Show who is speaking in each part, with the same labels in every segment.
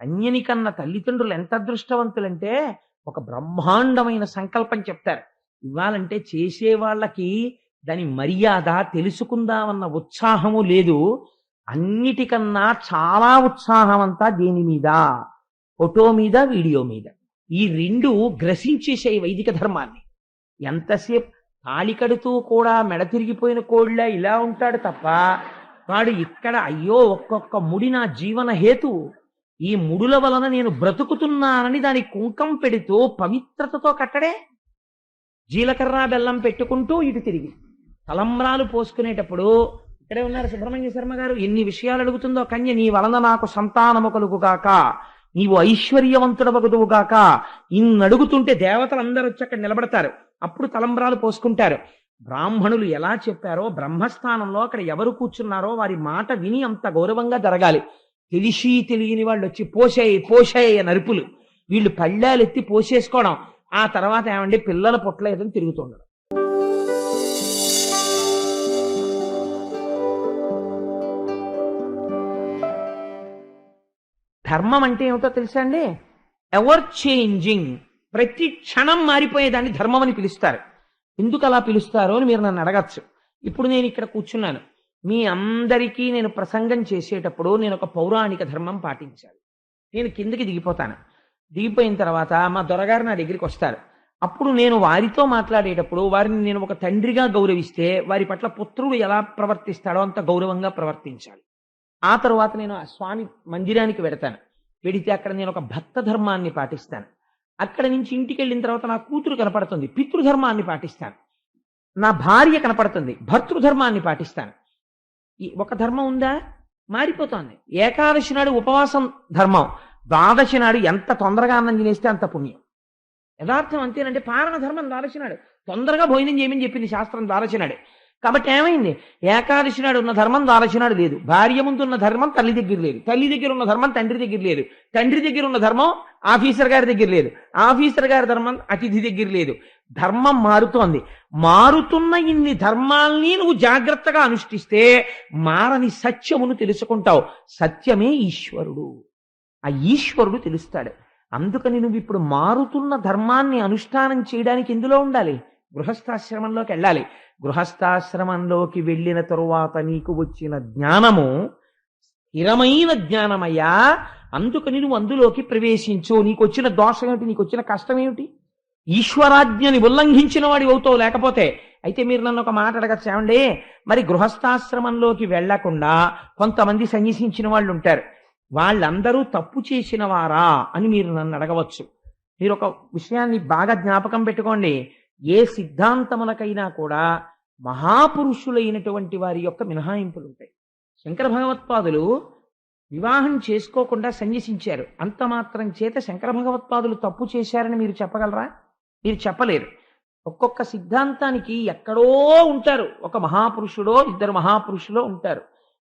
Speaker 1: కన్యని కన్న తల్లిదండ్రులు ఎంత అదృష్టవంతులంటే ఒక బ్రహ్మాండమైన సంకల్పం చెప్తారు. ఇవ్వాలంటే చేసే వాళ్ళకి దాని మర్యాద తెలుసుకుందామన్న ఉత్సాహము లేదు. అన్నిటికన్నా చాలా ఉత్సాహం అంతా దేని మీద? ఫోటో మీద వీడియో మీద. ఈ రెండు గ్రసించేసే వైదిక ధర్మాన్ని. ఎంతసేపు తాళి కడుతూ కూడా మెడ తిరిగిపోయిన కోళ్ళ ఇలా ఉంటాడు తప్ప వాడు ఇక్కడ అయ్యో ఒక్కొక్క ముడి నా జీవన హేతు. ఈ ముడుల వలన నేను బ్రతుకుతున్నానని దాని కుంకం పెడుతూ పవిత్రతతో కట్టడే జీలకర్ర బెల్లం పెట్టుకుంటూ ఇటు తిరిగి. తలంబ్రాలు పోసుకునేటప్పుడు ఇక్కడే ఉన్నారు సుబ్రహ్మణ్య శర్మ గారు ఎన్ని విషయాలు అడుగుతుందో కన్య నీ వలన నాకు సంతానము కలుగుగాక నీవు ఐశ్వర్యవంతుడవగుదువుగాక. ఇన్ని అడుగుతుంటే దేవతలు అందరూ వచ్చి అక్కడ నిలబడతారు. అప్పుడు తలంబ్రాలు పోసుకుంటారు. బ్రాహ్మణులు ఎలా చెప్పారో బ్రహ్మస్థానంలో అక్కడ ఎవరు కూర్చున్నారో వారి మాట విని అంత గౌరవంగా జరగాలి. తెలిసి తెలియని వాళ్ళు వచ్చి పోసేయి పోసేయి అని అరుపులు. వీళ్ళు పళ్ళాలు ఎత్తి పోసేసుకోవడం. ఆ తర్వాత ఏమండి? పిల్లల పుట్టలేదని తిరుగుతుండడం. ధర్మం అంటే ఏమిటో తెలుసా అండి? Ever changing. ప్రతి క్షణం మారిపోయేదాన్ని ధర్మం అని పిలుస్తారు. ఎందుకు అలా పిలుస్తారో అని మీరు నన్ను అడగచ్చు. ఇప్పుడు నేను ఇక్కడ కూర్చున్నాను. మీ అందరికీ నేను ప్రసంగం చేసేటప్పుడు నేను ఒక పౌరాణిక ధర్మం పాటించాలి. నేను కిందకి దిగిపోతాను. దిగిపోయిన తర్వాత మా దొరగారు నా దగ్గరికి వస్తారు. అప్పుడు నేను వారితో మాట్లాడేటప్పుడు వారిని నేను ఒక తండ్రిగా గౌరవిస్తే వారి పట్ల పుత్రుడు ఎలా ప్రవర్తిస్తాడో అంత గౌరవంగా ప్రవర్తించాలి. ఆ తర్వాత నేను ఆ స్వామి మందిరానికి వెడతాను. వెడితే అక్కడ నేను ఒక భక్త ధర్మాన్ని పాటిస్తాను. అక్కడ నుంచి ఇంటికి వెళ్ళిన తర్వాత నా కూతురు కనపడుతుంది. పితృధర్మాన్ని పాటిస్తాను. నా భార్య కనపడుతుంది. భర్తృధర్మాన్ని పాటిస్తాను. ఒక ధర్మం ఉందా? మారిపోతోంది. ఏకాదశి నాడు ఉపవాసం ధర్మం. ద్వాదశి నాడు ఎంత తొందరగా అన్నం తినేస్తే అంత పుణ్యం. యథార్థం అంతేనంటే పారణ ధర్మం ద్వాదశి నాడు. తొందరగా భోజనం చేయమని చెప్పింది శాస్త్రం ద్వాదశి నాడే. కాబట్టి ఏమైంది? ఏకాదశి నాడు ఉన్న ధర్మం ద్వాదశి నాడు లేదు. భార్య ముందు ఉన్న ధర్మం తల్లి దగ్గర లేదు. తల్లి దగ్గర ఉన్న ధర్మం తండ్రి దగ్గర లేదు. తండ్రి దగ్గర ఉన్న ధర్మం ఆఫీసర్ గారి దగ్గర లేదు. ఆఫీసర్ గారి ధర్మం అతిథి దగ్గర లేదు. ధర్మం మారుతోంది. మారుతున్న ఇన్ని ధర్మాల్ని నువ్వు జాగ్రత్తగా అనుష్ఠిస్తే మారని సత్యమును తెలుసుకుంటావు. సత్యమే ఈశ్వరుడు. ఆ ఈశ్వరుడు తెలుస్తాడు. అందుకని నువ్వు ఇప్పుడు మారుతున్న ధర్మాన్ని అనుష్ఠానం చేయడానికి ఎందులో ఉండాలి? గృహస్థాశ్రమంలోకి వెళ్ళాలి. గృహస్థాశ్రమంలోకి వెళ్ళిన తరువాత నీకు వచ్చిన జ్ఞానము స్థిరమైన జ్ఞానమయ్యా. అందుకని నువ్వు అందులోకి ప్రవేశించు. నీకు వచ్చిన దోషం ఏమిటి నీకు వచ్చిన కష్టం ఏమిటి ఈశ్వరాజ్ఞని ఉల్లంఘించిన వాడి అవుతావు లేకపోతే. అయితే మీరు నన్ను ఒక మాట అడగచ్చు ఏమండి మరి గృహస్థాశ్రమంలోకి వెళ్ళకుండా కొంతమంది సన్యసించిన వాళ్ళు ఉంటారు. వాళ్ళందరూ తప్పు చేసిన వారా అని మీరు నన్ను అడగవచ్చు. మీరు ఒక విషయాన్ని బాగా జ్ఞాపకం పెట్టుకోండి. ఏ సిద్ధాంతములకైనా కూడా మహాపురుషులైనటువంటి వారి యొక్క మినహాయింపులు ఉంటాయి శంకర భగవత్పాదులు వివాహం చేసుకోకుండా సన్యసించారు. అంత మాత్రం చేత శంకర భగవత్పాదులు తప్పు చేశారని మీరు చెప్పగలరా? మీరు చెప్పలేరు. ఒక్కొక్క సిద్ధాంతానికి ఎక్కడో ఉంటారు. ఒక మహాపురుషుడో ఇద్దరు మహాపురుషులో ఉంటారు.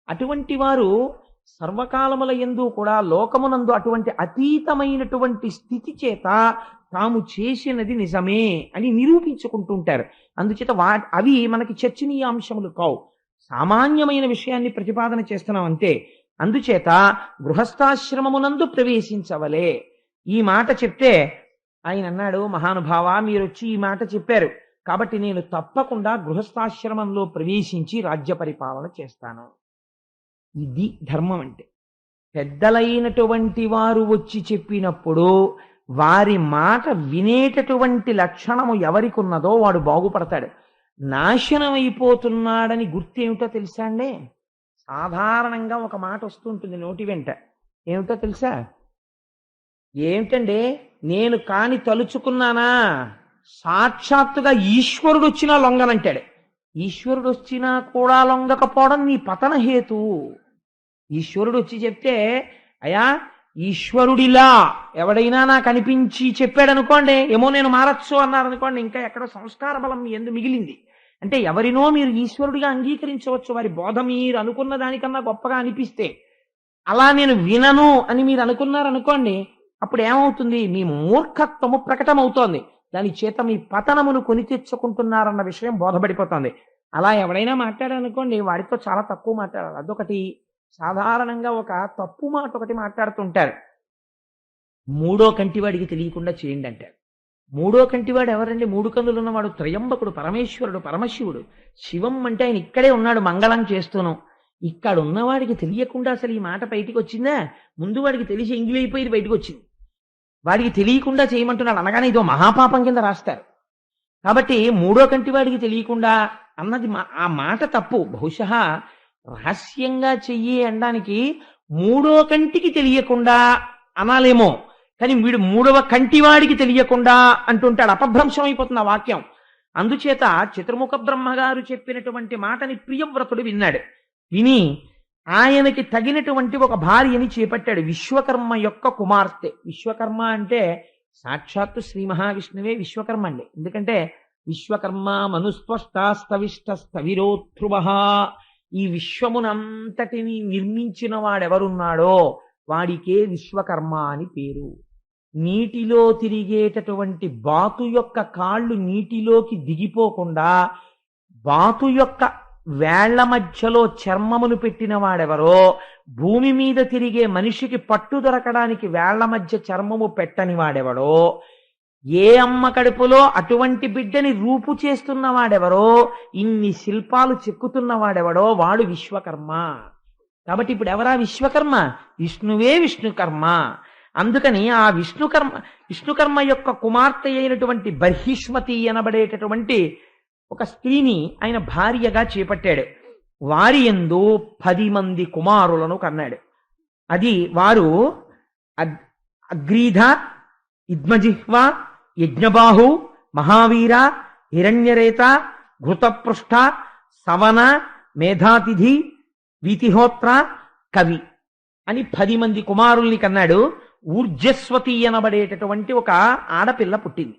Speaker 1: అటువంటి వారు సర్వకాలముల ఎందు కూడా లోకమునందు అటువంటి అతీతమైనటువంటి స్థితి చేత తాము చేసినది నిజమే అని నిరూపించుకుంటూ ఉంటారు అందుచేత వా అవి మనకి చర్చనీయాంశములు కావు. సామాన్యమైన విషయాన్ని ప్రతిపాదన చేస్తున్నాం అంతే అందుచేత గృహస్థాశ్రమమునందు ప్రవేశించవలే. ఈ మాట చెప్తే ఆయన అన్నాడు మహానుభావ మీరు వచ్చి ఈ మాట చెప్పారు. కాబట్టి నేను తప్పకుండా గృహస్థాశ్రమంలో ప్రవేశించి రాజ్య పరిపాలన చేస్తాను. ఇది ధర్మం అంటే పెద్దలైనటువంటి వారు వచ్చి చెప్పినప్పుడు వారి మాట వినేటటువంటి లక్షణము ఎవరికి ఉన్నదో వాడు బాగుపడతాడు. నాశనం అయిపోతున్నాడని గుర్తేమిటో తెలుసా అండి? సాధారణంగా ఒక మాట వస్తుంటుంది నోటి వెంట. ఏమిటో తెలుసా? ఏమిటండి? నేను కాని తలుచుకున్నానా? సాక్షాత్తుగా ఈశ్వరుడు వచ్చినా లొంగనంటాడు. ఈశ్వరుడు వచ్చినా కూడా లొంగకపోవడం నీ పతన హేతు. ఈశ్వరుడు వచ్చి చెప్తే అయా ఈశ్వరుడిలా ఎవడైనా నాకు అనిపించి చెప్పాడు అనుకోండి ఏమో నేను మారచ్చు అన్నారు అనుకోండి ఇంకా ఎక్కడో సంస్కార బలం ఎందు మిగిలింది. అంటే ఎవరినో మీరు ఈశ్వరుడిగా అంగీకరించవచ్చు వారి బోధ మీరు అనుకున్న దానికన్నా గొప్పగా అనిపిస్తే. అలా నేను వినను అని మీరు అనుకున్నారనుకోండి అప్పుడు ఏమవుతుంది? మీ మూర్ఖత్వము ప్రకటమవుతోంది. దాని చేత మీ పతనమును కొని తెచ్చుకుంటున్నారన్న విషయం బోధపడిపోతుంది. అలా ఎవడైనా మాట్లాడారనుకోండి వాడితో చాలా తక్కువ మాట్లాడాలి. అదొకటి. సాధారణంగా ఒక తప్పు మాట ఒకటి మాట్లాడుతుంటారు. మూడో కంటివాడికి తెలియకుండా చేయండి అంటారు. మూడో కంటివాడు ఎవరండి? మూడు కన్నులు ఉన్నవాడు త్రయంబకుడు పరమేశ్వరుడు పరమశివుడు. శివం అంటే ఆయన ఇక్కడే ఉన్నాడు మంగళం చేస్తూను ఇక్కడ ఉన్నవాడికి తెలియకుండా అసలు ఈ మాట బయటికి వచ్చిందా? ముందు వాడికి తెలిసి ఎంగిలి బయటకు వచ్చింది. వాడికి తెలియకుండా చేయమంటున్నాడు. అనగానే ఇదో మహాపాపం కింద రాస్తారు. కాబట్టి మూడో కంటి వాడికి తెలియకుండా అన్నది మా- ఆ మాట తప్పు. బహుశా రహస్యంగా చెయ్యి అనడానికి మూడో కంటికి తెలియకుండా అనాలేమో. కానీ వీడు మూడవ కంటివాడికి తెలియకుండా అంటుంటాడు. అపభ్రంశం అయిపోతుంది ఆ వాక్యం. అందుచేత చతుర్ముఖ బ్రహ్మగారు చెప్పినటువంటి మాటని ప్రియవ్రతుడు విన్నాడు. విని ఆయనకి తగినటువంటి ఒక భార్యని చేపట్టాడు. విశ్వకర్మ యొక్క కుమార్తె. విశ్వకర్మ అంటే సాక్షాత్తు శ్రీ మహావిష్ణువే విశ్వకర్మ అండి. ఎందుకంటే విశ్వకర్మ మనుస్పష్టాస్తవిష్ట స్థవిరోధ్రువ ఈ విశ్వమునంతటిని నిర్మించిన వాడెవరున్నాడో వాడికే విశ్వకర్మ అని పేరు. నీటిలో తిరిగేటటువంటి బాతు యొక్క కాళ్ళు నీటిలోకి దిగిపోకుండా బాతు యొక్క వేళ్ళ మధ్యలో చర్మమును పెట్టిన వాడెవరో భూమి మీద తిరిగే మనిషికి పట్టు దొరకడానికి వేళ్ళ మధ్య చర్మము పెట్టని వాడెవడో ఏ అమ్మ కడుపులో అటువంటి బిడ్డని రూపు చేస్తున్న వాడెవరో ఇన్ని శిల్పాలు చెక్కుతున్నవాడెవడో వాడు విశ్వకర్మ. కాబట్టి ఇప్పుడు ఎవరా విశ్వకర్మ? విష్ణువే విష్ణుకర్మ. అందుకని ఆ విష్ణుకర్మ విష్ణుకర్మ యొక్క కుమార్తె అయినటువంటి బర్హిష్మతి అనబడేటటువంటి ఒక స్త్రీని ఆయన భార్యగా చేపట్టాడు. వారి ఎందు పది మంది కుమారులను కన్నాడు. అది వారు అగ్రీధ ఇద్మజిహ్వ యజ్ఞబాహు మహావీర హిరణ్యరేత ఘృతపృష్ఠ సవన మేధాతిథి వీతిహోత్ర కవి అని పది మంది కుమారుల్ని కన్నాడు. ఊర్జస్వతి అనబడేటటువంటి ఒక ఆడపిల్ల పుట్టింది.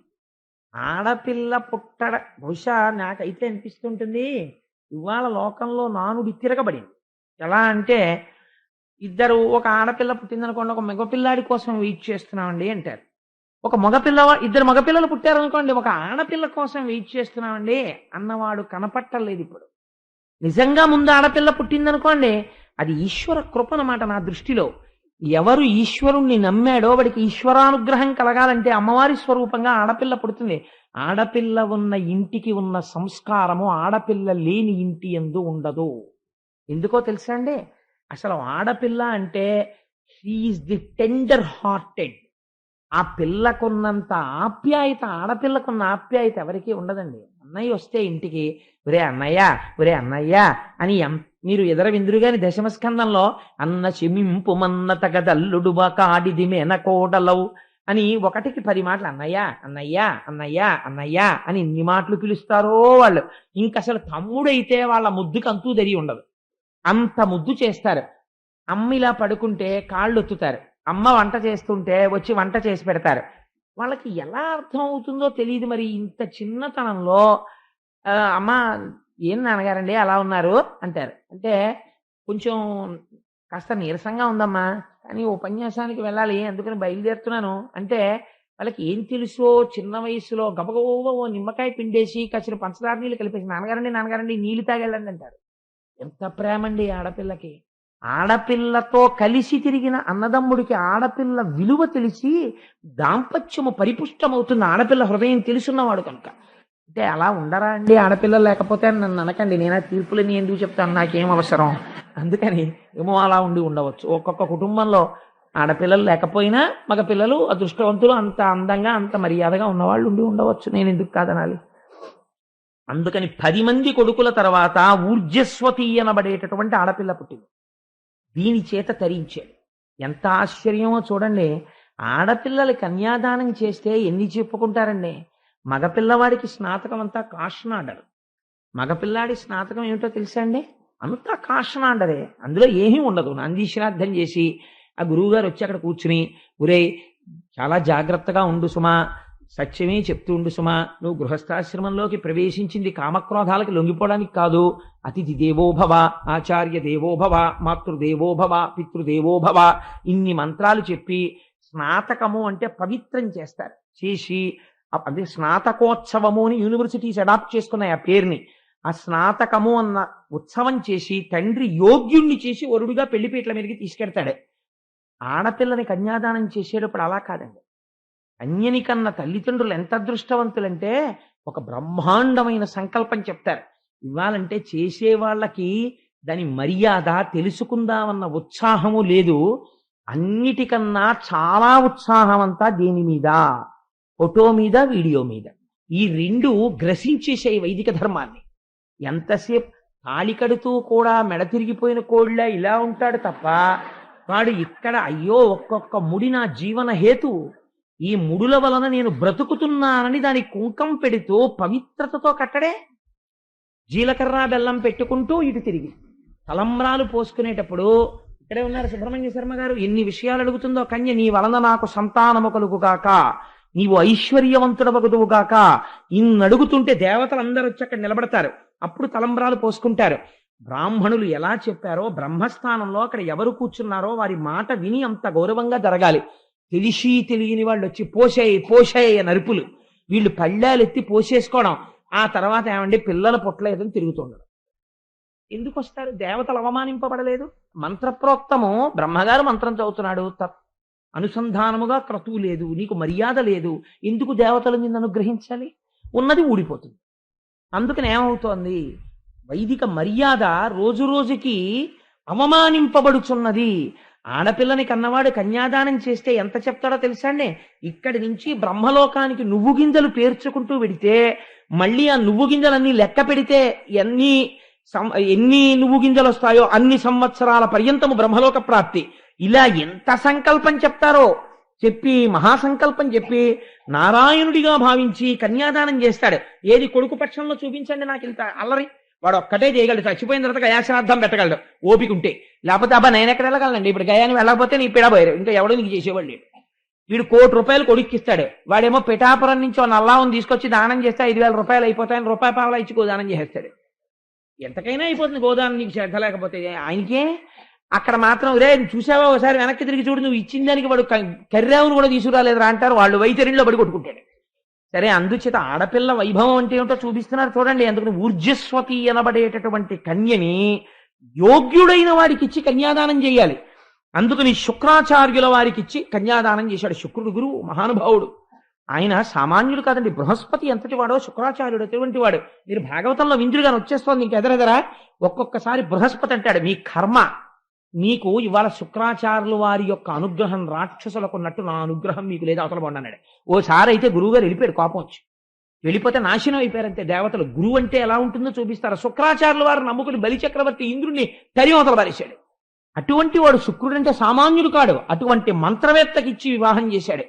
Speaker 1: ఆడపిల్ల పుట్టడ బహుశా నాకైతే అనిపిస్తుంటుంది. ఇవాళ లోకంలో నానుడి తిరగబడింది. ఎలా అంటే ఇద్దరు ఒక ఆడపిల్ల పుట్టిందనుకోండి ఒక మగపిల్లాడి కోసం వెయిట్ చేస్తున్నామండి అంటారు. ఒక మగపిల్ల ఇద్దరు మగపిల్లలు పుట్టారనుకోండి ఒక ఆడపిల్ల కోసం వెయిట్ చేస్తున్నామండి అన్నవాడు కనపట్టలేదు ఇప్పుడు. నిజంగా ముందు ఆడపిల్ల పుట్టిందనుకోండి అది ఈశ్వర కృప అన్నమాట నా దృష్టిలో. ఎవరు ఈశ్వరుణ్ణి నమ్మాడో వాడికి ఈశ్వరానుగ్రహం కలగాలంటే అమ్మవారి స్వరూపంగా ఆడపిల్ల పుడుతుంది. ఆడపిల్ల ఉన్న ఇంటికి ఉన్న సంస్కారము ఆడపిల్ల లేని ఇంటి ఎందు ఉండదు. ఎందుకో తెలుసా అండి? అసలు ఆడపిల్ల అంటే షీఈస్ ది టెండర్ హార్టెడ్ ఆ పిల్లకున్నంత ఆప్యాయత ఆడపిల్లకున్న ఆప్యాయత ఎవరికీ ఉండదండి. అన్నయ్య వస్తే ఇంటికి ఒరే అన్నయ్య ఒరే అన్నయ్య అని ఎం- మీరు ఎదర విందురుగాని దశమస్కందంలో అన్న చెమింపు మన్న తగదల్లుడు కాడిది మేనకోడలవు అని ఒకటికి పది మాటలు అన్నయ్య అన్నయ్య అన్నయ్య అన్నయ్య అని ఇన్ని మాటలు పిలుస్తారో వాళ్ళు. ఇంక అసలు తమ్ముడైతే వాళ్ళ ముద్దుకు అంతూ తెరి ఉండదు అంత ముద్దు చేస్తారు. అమ్మ ఇలా పడుకుంటే కాళ్ళు ఒత్తుతారు అమ్మ వంట చేస్తుంటే వచ్చి వంట చేసి పెడతారు. వాళ్ళకి ఎలా అర్థం అవుతుందో తెలియదు మరి. ఇంత చిన్నతనంలో అమ్మ ఏం నాన్నగారండి? అలా ఉన్నారు? అంటారు. అంటే కొంచెం కాస్త నీరసంగా ఉందమ్మా. కానీ ఉపన్యాసానికి వెళ్ళాలి అందుకని బయలుదేరుతున్నాను. అంటే వాళ్ళకి ఏం తెలుసో చిన్న వయసులో గబగబో ఓ నిమ్మకాయ పిండేసి కాసిన పంచదార నీళ్ళు కలిపేసి నాన్నగారండి నాన్నగారండి నీళ్ళు తాగెళ్ళండి అంటారు. ఎంత ప్రేమండి ఆడపిల్లకి. ఆడపిల్లతో కలిసి తిరిగిన అన్నదమ్ముడికి ఆడపిల్ల విలువ తెలిసి దాంపత్యము పరిపుష్టమవుతుంది ఆడపిల్ల హృదయం తెలుసున్నవాడు కనుక. అంటే అలా ఉండరా అండి ఆడపిల్ల లేకపోతే నన్ను అనకండి. నేను ఆ తీర్పులని ఎందుకు చెప్తాను? నాకేం అవసరం? అందుకని ఏమో అలా ఉండి ఉండవచ్చు. ఒక్కొక్క కుటుంబంలో ఆడపిల్లలు లేకపోయినా మగ పిల్లలు అదృష్టవంతులు అంత అందంగా అంత మర్యాదగా ఉన్నవాళ్ళు ఉండి ఉండవచ్చు. నేను ఎందుకు కాదనాలి? అందుకని పది మంది కొడుకుల తర్వాత ఊర్జస్వతి అనబడేటటువంటి ఆడపిల్ల పుట్టింది. దీని చేత తరించాడు ఎంత ఆశ్చర్యమో చూడండి. ఆడపిల్లలు కన్యాదానం చేస్తే ఎన్ని చెప్పుకుంటారండి? మగపిల్లవాడికి స్నాతకం అంతా కాషనాడరు. మగపిల్లాడి స్నాతకం ఏమిటో తెలుసా అండి? అంతా కాషనాడరే. అందులో ఏమీ ఉండదు. నంది శ్రాద్ధం చేసి ఆ గురువుగారు వచ్చి అక్కడ కూర్చుని ఒరే చాలా జాగ్రత్తగా ఉండు సుమా. సత్యమే చెప్తూ ఉండు సుమా నువ్వు గృహస్థాశ్రమంలోకి ప్రవేశించింది కామక్రోధాలకు లొంగిపోవడానికి కాదు. అతిథి దేవోభవ ఆచార్య దేవోభవ మాతృదేవోభవ పితృదేవోభవ ఇన్ని మంత్రాలు చెప్పి స్నాతకము అంటే పవిత్రం చేస్తారు. చేసి అంటే స్నాతకోత్సవము అని యూనివర్సిటీస్ అడాప్ట్ చేసుకున్నాయి ఆ పేరుని. ఆ స్నాతకము అన్న ఉత్సవం చేసి తండ్రి యోగ్యుణ్ణి చేసి వరుడిగా పెళ్ళిపీట్ల మీదకి తీసుకెడతాడు ఆడపిల్లని కన్యాదానం చేసేటప్పుడు అలా కాదండి. అన్యని కన్న తల్లిదండ్రులు ఎంత అదృష్టవంతులంటే ఒక బ్రహ్మాండమైన సంకల్పం చెప్తారు. ఇవ్వాలంటే చేసే వాళ్ళకి దాని మర్యాద తెలుసుకుందామన్న ఉత్సాహము లేదు. అన్నిటికన్నా చాలా ఉత్సాహం అంతా దేని మీద? ఫోటో మీద వీడియో మీద. ఈ రెండు గ్రసించేసే వైదిక ధర్మాన్ని. ఎంతసేపు తాళి కడుతూ కూడా మెడ తిరిగిపోయిన కోళ్ళ ఇలా ఉంటాడు తప్ప వాడు ఇక్కడ అయ్యో ఒక్కొక్క ముడి నా జీవన హేతు. ఈ ముడుల వలన నేను బ్రతుకుతున్నానని దాని కుంకం పెడుతూ పవిత్రతతో కట్టడే జీలకర్ర బెల్లం పెట్టుకుంటూ ఇటు తిరిగి తలంబ్రాలు పోసుకునేటప్పుడు ఇక్కడే ఉన్నారు సుబ్రహ్మణ్య శర్మ గారు ఎన్ని విషయాలు అడుగుతుందో కన్య నీ వలన నాకు సంతానము కలుగుగాక నీవు ఐశ్వర్యవంతుడవగుదువుగాక. ఇన్ని అడుగుతుంటే దేవతలు అందరూ వచ్చి అక్కడ నిలబడతారు. అప్పుడు తలంబ్రాలు పోసుకుంటారు. బ్రాహ్మణులు ఎలా చెప్పారో బ్రహ్మస్థానంలో అక్కడ ఎవరు కూర్చున్నారో వారి మాట విని అంత గౌరవంగా జరగాలి. తెలిసి తెలియని వాళ్ళు వచ్చి పోసేయి పోసేయి అని అరుపులు. వీళ్ళు పళ్ళాలు ఎత్తి పోసేసుకోవడం ఆ తర్వాత ఏమండి? పిల్లల పుట్టలేదని తిరుగుతుండడం. ఎందుకు వస్తారు దేవతలు అవమానింపబడలేదు. మంత్రప్రోక్తము. బ్రహ్మగారు మంత్రం చదువుతున్నాడు. తప్ అనుసంధానముగా క్రతువు లేదు. నీకు మర్యాద లేదు. ఎందుకు దేవతలు నిన్ను అనుగ్రహించాలి? ఉన్నది ఊడిపోతుంది. అందుకని ఏమవుతోంది? వైదిక మర్యాద రోజు రోజుకి అవమానింపబడుచున్నది. ఆడపిల్లని కన్నవాడు కన్యాదానం చేస్తే ఎంత చెప్తాడో తెలుసా అండి ఇక్కడి నుంచి బ్రహ్మలోకానికి నువ్వు గింజలు పేర్చుకుంటూ వెడితే మళ్ళీ ఆ నువ్వు గింజలన్నీ లెక్క పెడితే ఎన్ని సం- ఎన్ని నువ్వు గింజలు వస్తాయో అన్ని సంవత్సరాల పర్యంతము బ్రహ్మలోక ప్రాప్తి. ఇలా ఎంత సంకల్పం చెప్తారో చెప్పి మహాసంకల్పం చెప్పి నారాయణుడిగా భావించి కన్యాదానం చేస్తాడు. ఏది కొడుకు పక్షంలో చూపించండి నాకు ఇంత అల్లరి. వాడు ఒక్కటే చేయగలడు. చచ్చిపోయిన తర్వాత గయాశ్రాద్ధం పెట్టగలడు. ఓపిక ఉంటే లేకపోతే అబ్బా నేను ఎక్కడ వెళ్ళగలండి ఇప్పుడు గయాన్ని వెళ్ళకపోతే నీ పిడబోయారు ఇంకా ఎవడో నీకు చేసేవాళ్ళు లేడు. వీడు కోటి రూపాయలు కొడుక్కిస్తాడు వాడేమో పిఠాపురం నుంచి ఓ నల్లావుని తీసుకొచ్చి దానం చేస్తే ఐదు వేల రూపాయలు అయిపోతాయని రూపాయి పావలా ఇచ్చి గోదానం చేసేస్తాడు. ఎంతకైనా అయిపోతుంది గోదానం నీకు శ్రద్ధ లేకపోతే. ఆయనకే? అక్కడ మాత్రం రే చూసావా? ఒకసారి వెనక్కి తిరిగి చూడు. నువ్వు ఇచ్చిన దానికి వాడు కర్రావును కూడా తీసుకురాలేదురా అంటారు. వాళ్ళు వైతరిలో పడి కొట్టుకుంటాడు. సరే అందుచేత ఆడపిల్ల వైభవం అంటే ఏమిటో చూపిస్తున్నారు చూడండి. అందుకని ఊర్జస్వతి అనబడేటటువంటి కన్యని యోగ్యుడైన వారికి ఇచ్చి కన్యాదానం చేయాలి. అందుకని శుక్రాచార్యుల వారికి ఇచ్చి కన్యాదానం చేశాడు. శుక్రుడు గురువు మహానుభావుడు. ఆయన సామాన్యుడు కాదండి. బృహస్పతి ఎంతటి వాడో శుక్రాచార్యుడు ఎటువంటి వాడు. మీరు భాగవతంలో విందులుగా వచ్చేస్తోంది ఇంకెదరెదరా? ఒక్కొక్కసారి బృహస్పతి అంటాడు మీ కర్మ మీకు ఇవాళ శుక్రాచార్యుల వారి యొక్క అనుగ్రహం రాక్షసులకు ఉన్నట్టు నా అనుగ్రహం మీకు లేదు. అవతల బాగున్నాడు ఓసారి అయితే గురువు గారు వెళ్ళిపోయాడు కోపం వచ్చి. వెళ్ళిపోతే నాశనం అయిపోయారంతే. దేవతలు గురువు అంటే ఎలా ఉంటుందో చూపిస్తారు? శుక్రాచార్యుల వారు నమ్ముకుని బలి చక్రవర్తి ఇంద్రుణ్ణి తరి అవతల పారేశాడు. అటువంటి వాడు శుక్రుడంటే సామాన్యుడు కాడు. అటువంటి మంత్రవేత్తకిచ్చి వివాహం చేశాడు.